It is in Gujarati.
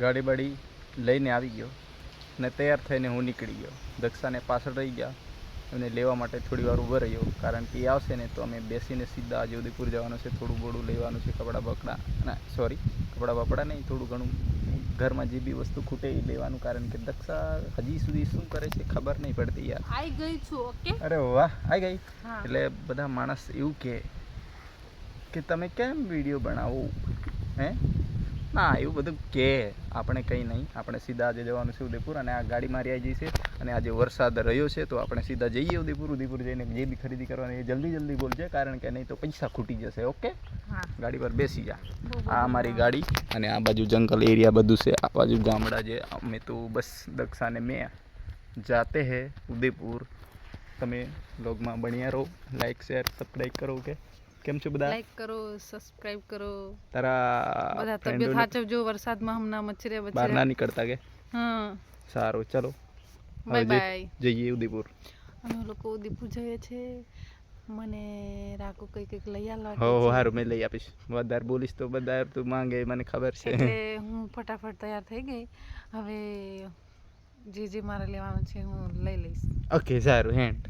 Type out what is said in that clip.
ગાડી બાડી લઈને આવી ગયો ને તૈયાર થઈને હું નીકળી ગયો. દક્ષાને પાછળ રહી ગયા એમને લેવા માટે થોડી વાર ઊભો રહ્યો કારણ કે એ આવશે ને તો અમે બેસીને સીધા આજે ઉદયપુર જવાનું છે થોડું બોડું લેવાનું છે કપડાં બકડા ના સોરી કપડાં બપડા નહીં થોડું ઘણું ઘરમાં જે બી વસ્તુ ખૂટે એ લેવાનું કારણ કે દક્ષા હજી સુધી શું કરે છે ખબર નહીં પડતી યાર. આઈ ગઈ છું ઓકે? અરે વાહ આવી ગઈ? એટલે બધા માણસ એવું કહે કે તમે કેમ વીડિયો બનાવો? હે? ના એવું બધું કે. આપણે કંઈ નહીં. આપણે સીધા આજે જવાનું છે ઉદયપુર અને આ ગાડી મારી આવી જઈ છે અને આજે વરસાદ રહ્યો છે તો આપણે સીધા જઈએ ઉદયપુર. ઉદયપુર જઈને જે બી ખરીદી કરવાની એ જલ્દી જલ્દી બોલજે કારણ કે નહીં તો પૈસા ખૂટી જશે ઓકે? ગાડી પર બેસી જા. આ અમારી ગાડી અને આ બાજુ જંગલ એરિયા બધું છે. આ બાજુ ગામડા જે અમે તો બસ દક્ષાને મેં જાતે હે ઉદયપુર. તમે લોગમાં બન્યા રહો. લાઈક શેર સબસ્ક્રાઈબ કરો કે કેમ છો બધા? લાઈક કરો સબસ્ક્રાઇબ કરો. તારા બધા તબિયત સાચવજો વરસાદમાં હમણાં મચ્છરે બહાર ના નીકળતા કે? હા. સારું ચલો. બાય બાય જઈએ ઉદયપુર. અમે લોકો ઉદયપુર જઈએ છે. મને રાખો કઈ કંઈક લઈ આલવા હો હો હારું સારું મેં લઈ આપીશ. વધારે બોલીશ તો બધા તું માંગે મને ખબર છે. એટલે હું ફટાફટ તૈયાર થઈ ગઈ. હવે જે જે મારે લેવાનું છે હું લઈ લઈશ. ઓકે સારું હેન્ડ.